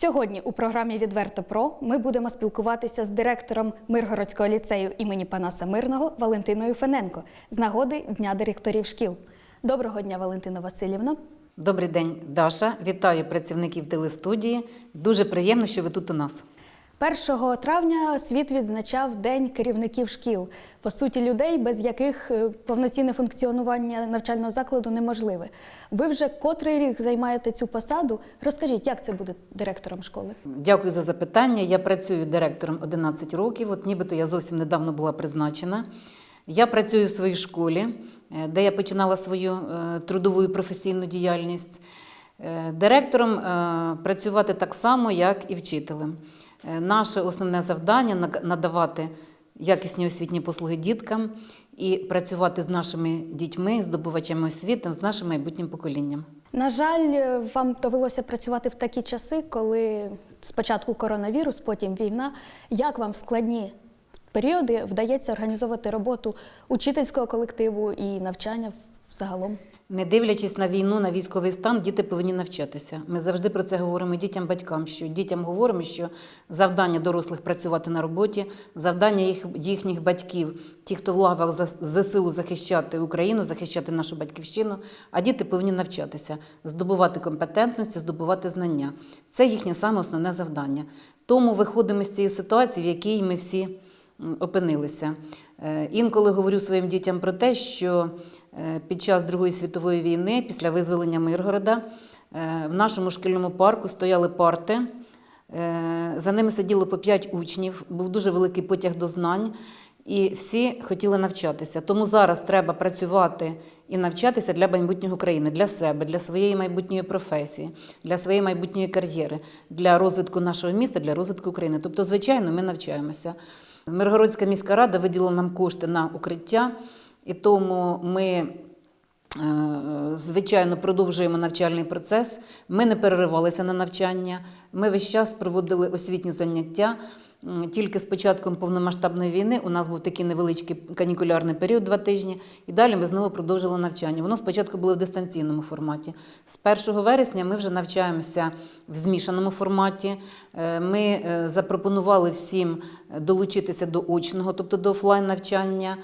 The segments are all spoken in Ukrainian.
Сьогодні у програмі Відверто Про ми будемо спілкуватися з директором Миргородського ліцею імені Панаса Мирного Валентиною Фененко з нагоди Дня директорів шкіл. Доброго дня, Валентина Васильівна. Добрий день, Даша. Вітаю працівників телестудії. Дуже приємно, що ви тут у нас. 1 травня світ відзначав День керівників шкіл. По суті, людей, без яких е, повноцінне функціонування навчального закладу неможливе. Ви вже котрий рік займаєте цю посаду. Розкажіть, як це буде директором школи? Дякую за запитання. Я працюю директором 11 років. От нібито я зовсім недавно була призначена. Я працюю в своїй школі, е, де я починала свою е, трудову і професійну діяльність. Директором працювати так само, як і вчителем. Е, Наше основне завдання надавати якісні освітні послуги діткам і працювати з нашими дітьми, здобувачами освіти, з нашим майбутнім поколінням. На жаль, е, вам довелося працювати в такі часи, коли спочатку коронавірус, потім війна. Як вам складні періоди вдається організовувати роботу учительського колективу і навчання загалом? Не дивлячись на війну, на військовий стан, діти повинні навчатися. Ми завжди про це говоримо дітям, батькам. Що дітям говоримо, що завдання дорослих працювати на роботі, завдання їх їхніх батьків, ті, хто в лавах ЗСУ захищати Україну, захищати нашу батьківщину. А діти повинні навчатися, здобувати компетентності, здобувати знання. Це їхнє саме основне завдання. Тому виходимо з цієї ситуації, в якій ми всі опинилися. Е, Інколи говорю своїм дітям про те, що під час Другої світової війни, після визволення Миргорода, е, в нашому шкільному парку стояли парти. е, За ними сиділо по п'ять учнів, був дуже великий потяг до знань, і всі хотіли навчатися. Тому зараз треба працювати і навчатися для майбутнього України, для себе, для своєї майбутньої професії, для своєї майбутньої кар'єри, для розвитку нашого міста, для розвитку України. Тобто, звичайно, ми навчаємося. Миргородська міська рада виділила нам кошти на укриття, і тому ми, е, звичайно, продовжуємо навчальний процес. Ми не переривалися на навчання. Ми весь час проводили освітні заняття. Тільки з початком повномасштабної війни у нас був такий невеличкий канікулярний період, два тижні, і далі ми знову продовжили навчання. Воно спочатку було в дистанційному форматі. З 1 вересня ми вже навчаємося в змішаному форматі. Е, Ми е, запропонували всім долучитися до очного, тобто до офлайн навчання.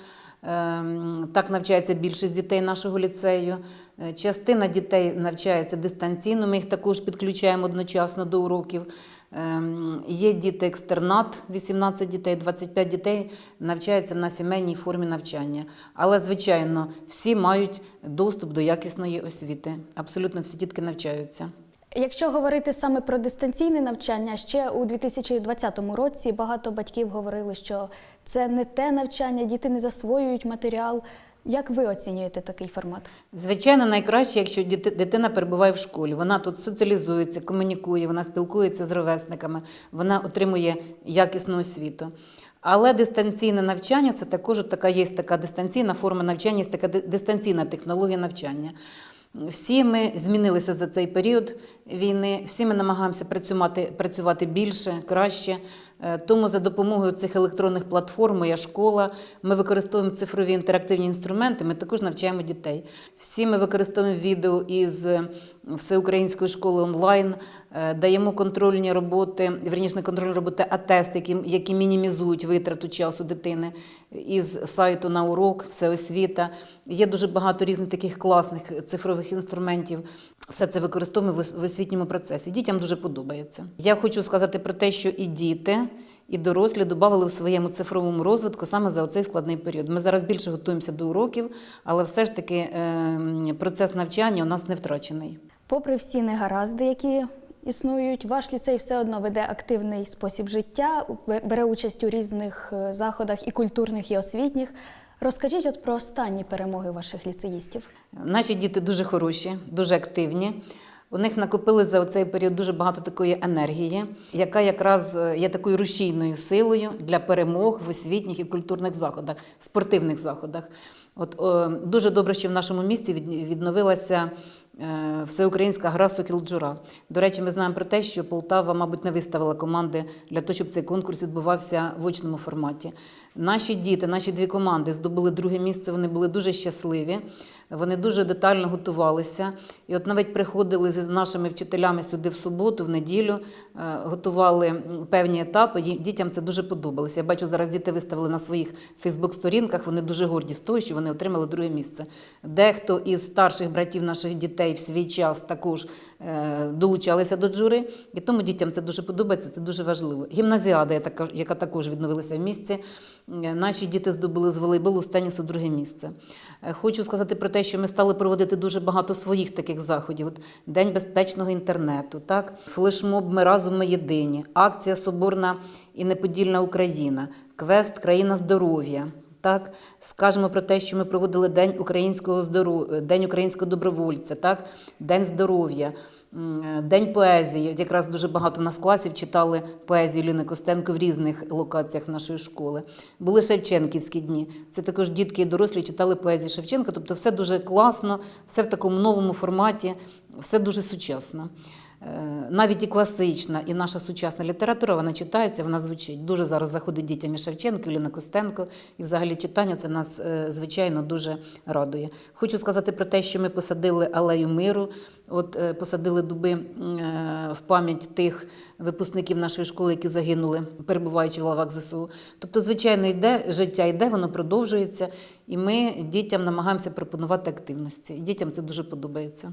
Ем, Так навчається більшість дітей нашого ліцею. Е, Частина дітей навчається дистанційно. Ми їх також підключаємо одночасно до уроків. Ем, Є діти екстернат, 18 дітей, 25 дітей навчаються на сімейній формі навчання. Але, звичайно, всі мають доступ до якісної освіти. Абсолютно всі дітки навчаються. Якщо говорити саме про дистанційне навчання, ще у 2020 році багато батьків говорили, що це не те навчання, діти не засвоюють матеріал. Як ви оцінюєте такий формат? Звичайно, найкраще, якщо дитина перебуває в школі. Вона тут соціалізується, комунікує, вона спілкується з ровесниками, вона отримує якісну освіту. Але дистанційне навчання це також така є така дистанційна форма навчання, є така дистанційна технологія навчання. Всі ми змінилися за цей період війни, всі ми намагаємося працювати, працювати більше, краще. Е, Тому за допомогою цих електронних платформ Моя школа ми використовуємо цифрові інтерактивні інструменти. Ми також навчаємо дітей. Всі ми використовуємо відео із е, всеукраїнської школи онлайн, е, даємо контрольні роботи, вірніше не контрольні роботи, а тести, які, які мінімізують витрату часу дитини із сайту на урок, всеосвіта. Є дуже багато різних таких класних цифрових інструментів. Все це використовуємо в освітньому процесі. Дітям дуже подобається. Я хочу сказати про те, що і діти. І дорослі додавали в своєму цифровому розвитку саме за оцей складний період. Ми зараз більше готуємося до уроків, але все ж таки е, процес навчання у нас не втрачений. Попри всі негаразди, які існують, ваш ліцей все одно веде активний спосіб життя, бере участь у різних е, заходах і культурних, і освітніх. Розкажіть от про останні перемоги ваших ліцеїстів. Наші діти дуже хороші, дуже активні. У них накопили за цей період дуже багато такої енергії, яка якраз е, є такою рушійною силою для перемог в освітніх і культурних заходах, спортивних заходах. От о, дуже добре, що в нашому місті відновилася е, всеукраїнська гра Сокіл Джура. До речі, ми знаємо про те, що Полтава, мабуть, не виставила команди для того, щоб цей конкурс відбувався в очному форматі. Наші діти, наші дві команди здобули друге місце. Вони були дуже щасливі. Вони дуже детально готувалися. І от навіть приходили з нашими вчителями сюди в суботу, в неділю, е, готували певні етапи. Дітям це дуже подобалося. Я бачу, зараз діти виставили на своїх Фейсбук-сторінках. Вони дуже горді з того, що вони отримали друге місце. Дехто із старших братів наших дітей в свій час також е, долучалися до жури, і тому дітям це дуже подобається, це дуже важливо. Гімназіада, яка також відновилася в місті. е, Наші діти здобули з волейболу з тенісу друге місце. Хочу сказати про те, що ми стали проводити дуже багато своїх таких заходів. От День безпечного інтернету, так? флешмоб Ми разом ми єдині, акція Соборна і Неподільна Україна, квест Країна здоров'я. Так, скажемо про те, що ми проводили День українського здоров'я, День українського добровольця, так, День здоров'я, День поезії. Якраз дуже багато нас класів читали поезію Ліни Костенко в різних локаціях нашої школи. Були Шевченківські дні. Це також дітки і дорослі читали поезію Шевченка. Тобто, все дуже класно, все в такому новому форматі, все дуже сучасно. Е, Навіть і класична, і наша сучасна література вона читається, вона звучить. Дуже зараз заходить дітям і Шевченко, Ліна Костенко. І взагалі читання це нас е, звичайно дуже радує. Хочу сказати про те, що ми посадили алею миру. От е, посадили дуби в пам'ять тих випускників нашої школи, які загинули, перебуваючи в лавах ЗСУ. Тобто, звичайно, йде життя йде, воно продовжується, і ми дітям намагаємося пропонувати активності. І дітям це дуже подобається.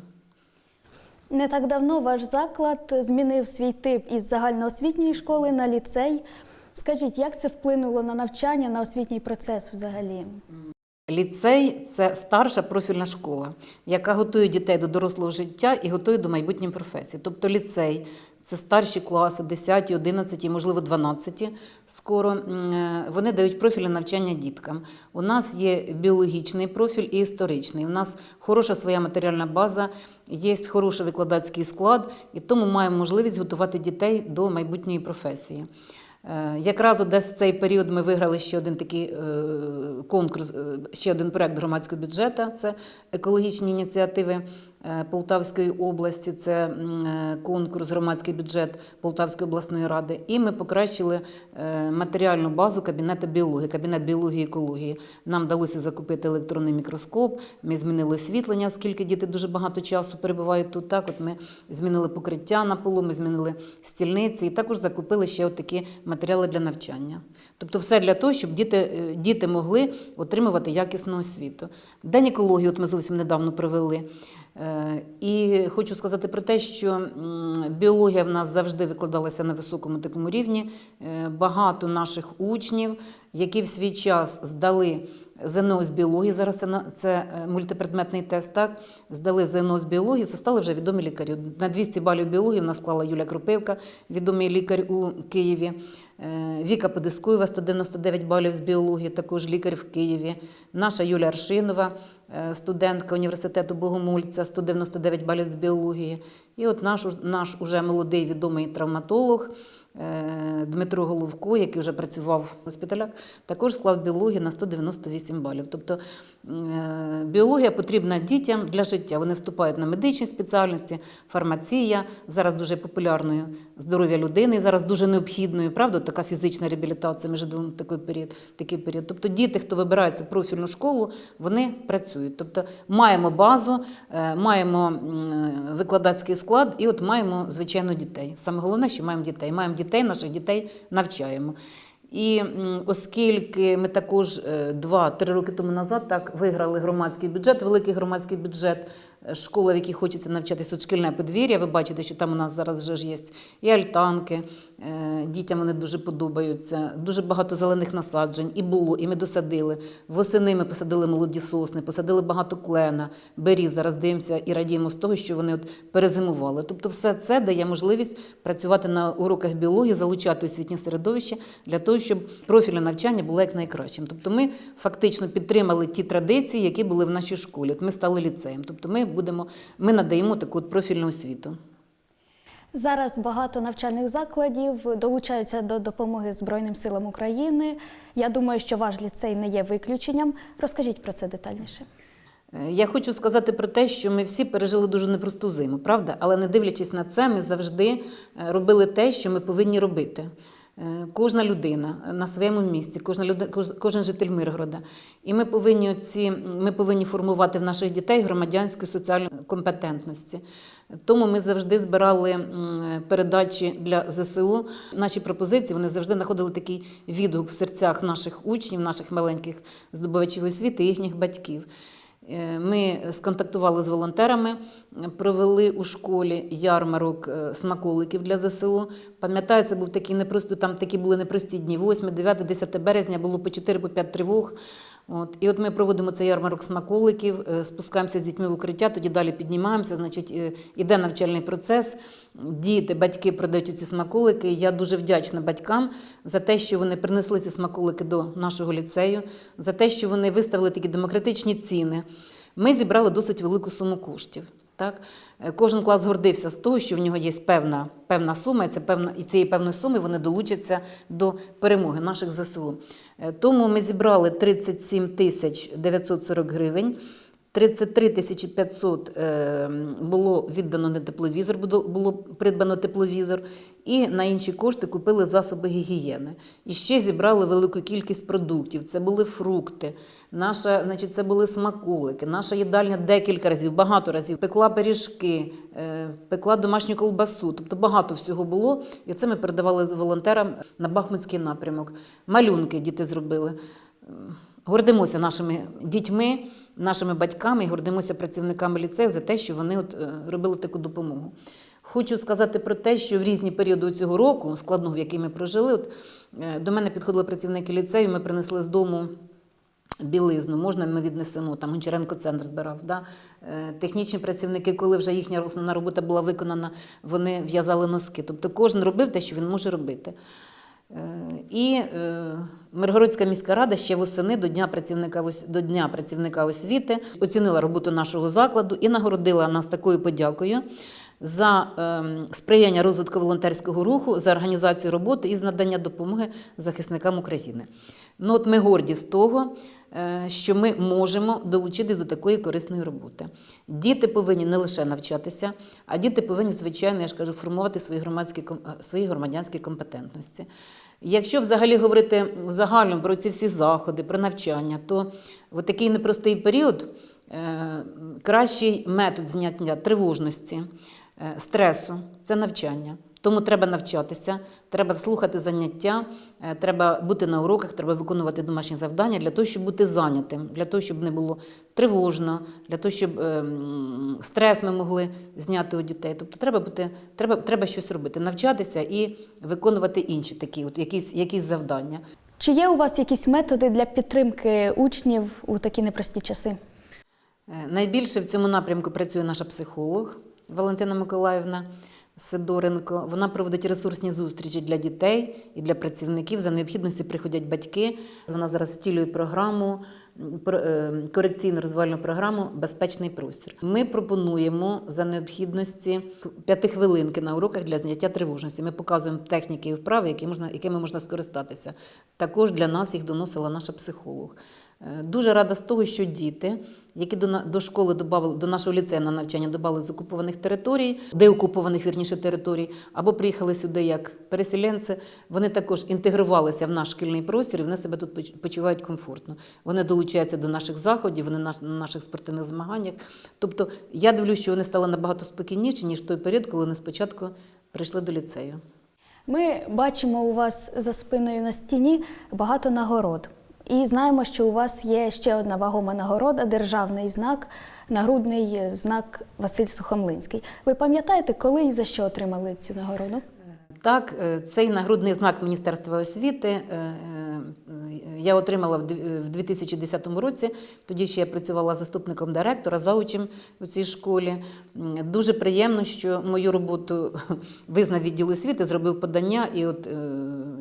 Не так давно ваш заклад змінив свій тип із загальноосвітньої школи на ліцей. Скажіть, як це вплинуло на навчання, на освітній процес взагалі? Ліцей це старша профільна школа, яка готує дітей до дорослого життя і готує до майбутніх професій. Тобто ліцей це старші класи, 10, 11, можливо, 12 скоро. Е, Вони дають профільне навчання діткам. У нас є біологічний профіль і історичний. У нас хороша своя матеріальна база, є хороший викладацький склад, і тому маємо можливість готувати дітей до майбутньої професії. Е, Якраз от десь в цей період ми виграли ще один такий е, конкурс, ще один проект громадського бюджету. Це екологічні ініціативи Полтавської області, це е, конкурс громадський бюджет Полтавської обласної ради. І ми покращили е, матеріальну базу кабінету біології, кабінет біології і екології. Нам вдалося закупити електронний мікроскоп. Ми змінили освітлення, оскільки діти дуже багато часу перебувають тут. Так, от ми змінили покриття на полу, ми змінили стільниці і також закупили ще такі матеріали для навчання. Тобто, все для того, щоб діти, е, діти могли отримувати якісну освіту. День екології, от ми зовсім недавно провели. І хочу сказати про те, що біологія в нас завжди викладалася на високому такому рівні. Е, Багато наших учнів, які в свій час здали ЗНО з біології, зараз це, це е, мультипредметний тест, так, здали ЗНО з біології, це стали вже відомі лікарі. На 200 балів біології в нас склала Юля Кропивка, відомий лікар у Києві. Е, Віка Подискуєва, 199 балів з біології, також лікар в Києві. Наша Юля Аршинова, е, студентка університету Богомольця, 199 балів з біології. І от наш, наш уже молодий відомий травматолог Дмитро Головко, який вже працював в госпіталях, також склав біологію на 198 балів. Тобто е, біологія потрібна дітям для життя. Вони вступають на медичні спеціальності, фармація, зараз дуже популярною здоров'я людини, зараз дуже необхідною, правда, така фізична реабілітація. В такий період, такий період. Тобто діти, хто вибирається профільну школу, вони працюють. Тобто маємо базу, е, маємо викладацький склад, і от маємо, звичайно, дітей. Саме головне, що маємо дітей. Маємо дітей, наших дітей навчаємо. І оскільки ми також е, два-три роки тому назад так виграли громадський бюджет, великий громадський бюджет, е, школа, в якій хочеться навчатися, от шкільне подвір'я. Ви бачите, що там у нас зараз вже ж є і альтанки. е, Дітям вони дуже подобаються. Дуже багато зелених насаджень і було, і ми досадили. Восени ми посадили молоді сосни, посадили багато клена, беріз. Зараз дивимося і радіємо з того, що вони от перезимували. Тобто, все це дає можливість працювати на уроках біології, залучати освітнє середовище для того, щоб профільне навчання було якнайкращим. Тобто, ми фактично підтримали ті традиції, які були в нашій школі. От ми стали ліцеєм. Тобто, ми будемо, ми надаємо таку от профільну освіту. Зараз багато навчальних закладів долучаються до допомоги Збройним силам України. Я думаю, що ваш ліцей не є виключенням. Розкажіть про це детальніше. Е, Я хочу сказати про те, що ми всі пережили дуже непросту зиму, правда? Але не дивлячись на це, ми завжди е, робили те, що ми повинні робити. Е, Кожна людина на своєму місці, кожна кож- кожен житель Миргорода. І ми повинні, ці, ми повинні формувати в наших дітей громадянську соціальну компетентності. Тому ми завжди збирали передачі для ЗСУ. Наші пропозиції вони завжди знаходили такий відгук в серцях наших учнів, наших маленьких здобувачів освіти їхніх батьків. Е, Ми сконтактували з волонтерами, провели у школі ярмарок е, смаколиків для ЗСУ. Пам'ятаю, це був такий непросто, там такі були непрості дні. 8, 9, 10 березня було по 4 по 5 тривог. От. І от ми проводимо цей ярмарок смаколиків, е, спускаємося з дітьми в укриття, тоді далі піднімаємося. Значить, е, іде навчальний процес. Діти, батьки продають ці смаколики. Я дуже вдячна батькам за те, що вони принесли ці смаколики до нашого ліцею, за те, що вони виставили такі демократичні ціни. Ми зібрали досить велику суму коштів. Так? Е, Кожен клас гордився з того, що в нього є певна, певна сума, і, це певна, і цієї певної суми вони долучаться до перемоги наших ЗСУ. Е, Тому ми зібрали 37 тисяч 940 гривень. 33 тисячі 500 е, було віддано на тепловізор, було- було придбано тепловізор, і на інші кошти купили засоби гігієни. І ще зібрали велику кількість продуктів. Це були фрукти, наша, значить, це були смаколики. Наша їдальня декілька разів, багато разів пекла пиріжки, е, пекла домашню колбасу. Тобто багато всього було. І це ми передавали волонтерам на Бахмутський напрямок. Малюнки діти зробили. Гордимося нашими дітьми, нашими батьками і гордимося працівниками ліцею за те, що вони от, е, робили таку допомогу. Хочу сказати про те, що в різні періоди цього року, складного, в який ми прожили, от, е, до мене підходили працівники ліцею, ми принесли з дому білизну, можна ми віднесемо, там Гончаренко центр збирав. Да? Е, Технічні працівники, коли вже їхня основна робота була виконана, вони в'язали носки. Тобто кожен робив те, що він може робити. Е, І е, Миргородська міська рада ще восени до Дня працівника до Дня працівника освіти оцінила роботу нашого закладу і нагородила нас такою подякою за ем, сприяння розвитку волонтерського руху, за організацію роботи і з надання допомоги захисникам України. Ну, от ми горді з того, е, що ми можемо долучитись до такої корисної роботи. Діти повинні не лише навчатися, а діти повинні, звичайно, я ж кажу, формувати свої громадські е, свої громадянські компетентності. Якщо взагалі говорити в загальному про ці всі заходи, про навчання, то в такий непростий період е, кращий метод зняття тривожності, стресу це навчання. Тому треба навчатися, треба слухати заняття, е, треба бути на уроках, треба виконувати домашні завдання для того, щоб бути зайнятим, для того, щоб не було тривожно, для того, щоб е, стрес ми могли зняти у дітей. Тобто треба бути, треба, треба щось робити, навчатися і виконувати інші такі, от якісь, якісь завдання. Чи є у вас якісь методи для підтримки учнів у такі непрості часи? Е, Найбільше в цьому напрямку працює наша психолог Валентина Миколаївна Сидоренко. Вона проводить ресурсні зустрічі для дітей і для працівників. За необхідності приходять батьки. Вона зараз втілює програму, е, корекційну розвивальну програму Безпечний простір. Ми пропонуємо за необхідності п'ятихвилинки на уроках для зняття тривожності. Ми показуємо техніки і вправи, які можна, якими можна скористатися. Також для нас їх доносила наша психолог. Е, Дуже рада з того, що діти, які до, до школи добавили, до нашого ліцею на навчання додали з окупованих територій, деокупованих вірніше територій, або приїхали сюди як переселенці, вони також інтегрувалися в наш шкільний простір і вони себе тут почувають комфортно. Вони долучаються до наших заходів, вони на, на наших спортивних змаганнях. Тобто я дивлюся, що вони стали набагато спокійніші, ніж в той період, коли вони спочатку прийшли до ліцею. Ми бачимо у вас за спиною на стіні багато нагород. І знаємо, що у вас є ще одна вагома нагорода державний знак, нагрудний знак Василь Сухомлинський. Ви пам'ятаєте, коли і за що отримали цю нагороду? Так, е, цей нагрудний знак Міністерства освіти е, е, я отримала в 2010 році. Тоді ще я працювала заступником директора, заучем у цій школі. Дуже приємно, що мою роботу визнав відділ освіти, зробив подання, і от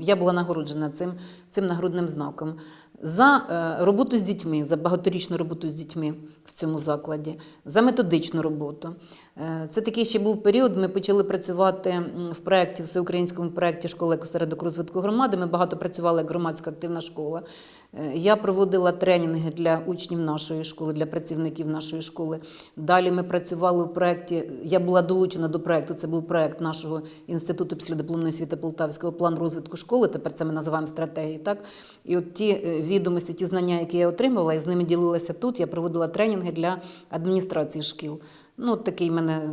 я була нагороджена цим, цим нагрудним знаком. За е, роботу з дітьми, за багаторічну роботу з дітьми в цьому закладі, за методичну роботу. Е, Це такий ще був період. Ми почали працювати в проєкті, всеукраїнському проєкті школи середок розвитку громади. Ми багато працювали як громадська активна школа. Е, Я проводила тренінги для учнів нашої школи, для працівників нашої школи. Далі ми працювали в проєкті. Я була долучена до проєкту. Це був проєкт нашого інституту післядипломної освіти Полтавського план розвитку школи. Тепер це ми називаємо стратегії. Так і от ті е, відомості, ті знання, які я отримувала, і з ними ділилася тут. Я проводила тренінги для адміністрації шкіл. Ну, от такий мене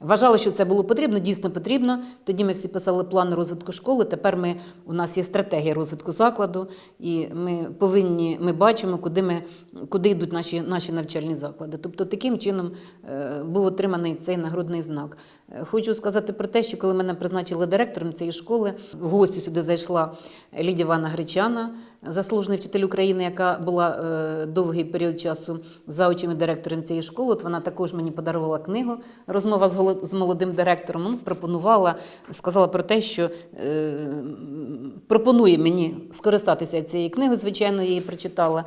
вважали, що це було потрібно, дійсно потрібно. Тоді ми всі писали план розвитку школи. Тепер ми у нас є стратегія розвитку закладу, і ми повинні, ми бачимо, куди ми куди йдуть наші, наші навчальні заклади. Тобто, таким чином е, був отриманий цей нагрудний знак. Е, Хочу сказати про те, що коли мене призначили директором цієї школи, в гості сюди зайшла Лідія Івана Гречана, заслужений вчитель України, яка була е, довгий період часу заучим директором цієї школи. От вона також мені подарувала книгу Розмова з, голо- з молодим директором. Ну, пропонувала, сказала про те, що е, пропонує мені скористатися цією книгою. Звичайно, її прочитала.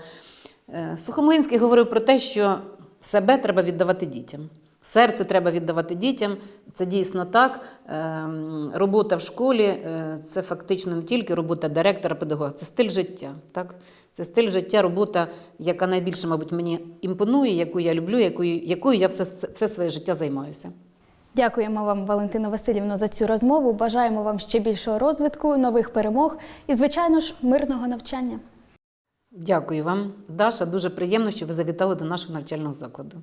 Е, Сухомлинський говорив про те, що себе треба віддавати дітям. Серце треба віддавати дітям. Це дійсно так. Ем, Робота в школі е, це фактично не тільки робота директора, педагога, це стиль життя. Так? Це стиль життя, робота, яка найбільше, мабуть, мені імпонує, яку я люблю, якою, якою я все, все своє життя займаюся. Дякуємо вам, Валентина Васильівна, за цю розмову. Бажаємо вам ще більшого розвитку, нових перемог і, звичайно ж, мирного навчання. Дякую вам, Даша. Дуже приємно, що ви завітали до нашого навчального закладу.